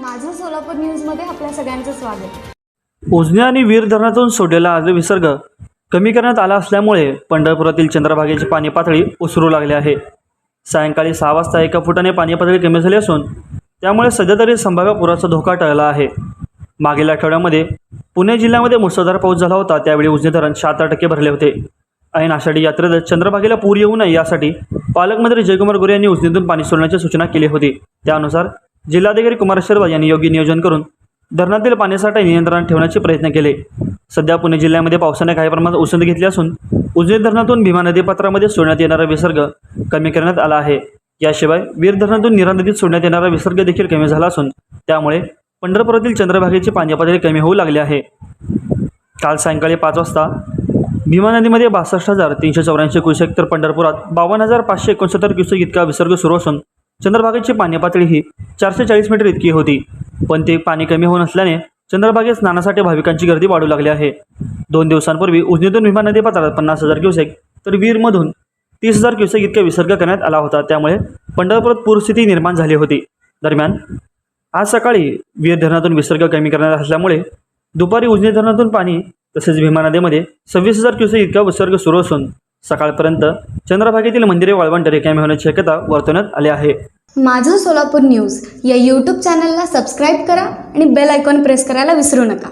माझं सोलापूर न्यूजमध्ये आपल्या सगळ्यांचं स्वागत. उजनी आणि वीर धरणातून सोडलेला आज विसर्ग कमी करण्यात आला असल्यामुळे पंढरपुरातील चंद्रभागेची पाणी पातळी ओसरू लागली आहे. सायंकाळी सहा वाजता एका फुटाने पाणी पातळी कमी झाली असून त्यामुळे सध्या तरी संभाव्य पुराचा धोका टळला आहे. मागील आठवड्यामध्ये पुणे जिल्ह्यामध्ये मुसळधार पाऊस झाला होता त्यावेळी उजनी धरण शहात्तर टक्के भरले होते. ऐन आषाढी यात्रेत चंद्रभागेला पूर येऊ नये यासाठी पालकमंत्री जयकुमार गोरे यांनी उजनीतून पाणी सोडण्याची सूचना केली होती. त्यानुसार जिल्हाधिकारी कुमार शर्मा यांनी योग्य नियोजन करून धरणातील पाणीसाठा नियंत्रणात ठेवण्याचे प्रयत्न केले. सध्या पुणे जिल्ह्यामध्ये पावसाने काही प्रमाणात उसंत घेतली असून उजनी धरणातून भीमा नदीपात्रामध्ये सोडण्यात येणारा विसर्ग कमी करण्यात आला आहे. याशिवाय वीर धरणातून निरा नदीत सोडण्यात येणारा विसर्ग देखील कमी झाला असून त्यामुळे पंढरपुरातील चंद्रभागेची पाणी पातळी कमी होऊ लागली आहे. काल सायंकाळी पाच वाजता भीमा नदीमध्ये बासष्ट हजार तीनशे चौऱ्याऐंशी क्युसेक तर पंढरपुरात बावन्न हजार पाचशे एकोणसत्तर क्युसेक इतका विसर्ग सुरू असून चंद्रभागेची पाणी पातळी ही चारशे चाळीस मीटर इतकी होती. पण ते पाणी कमी होऊन असल्याने चंद्रभागेत स्नानासाठी भाविकांची गर्दी वाढू लागली आहे. दोन दिवसांपूर्वी उजनीतून भीमा नदी पात्रात पन्नास हजार क्युसेक तर वीरमधून तीस हजार क्युसेक इतका विसर्ग करण्यात आला होता. त्यामुळे पंढरपुरात पूरस्थिती निर्माण झाली होती. दरम्यान आज सकाळी वीर धरणातून विसर्ग कमी करण्यात असल्यामुळे दुपारी उजनी धरणातून पाणी तसेच भीमा नदीमध्ये सव्वीस हजार क्युसेक इतका विसर्ग सुरू असून सकाळपर्यंत चंद्रभागेतील मंदिरे वाळवंट रिकामी होण्याची शक्यता वर्तवण्यात आली आहे. माझं सोलापूर न्यूज या यूट्यूब चॅनलला सबस्क्राईब करा आणि बेल आयकॉन प्रेस करायला विसरू नका.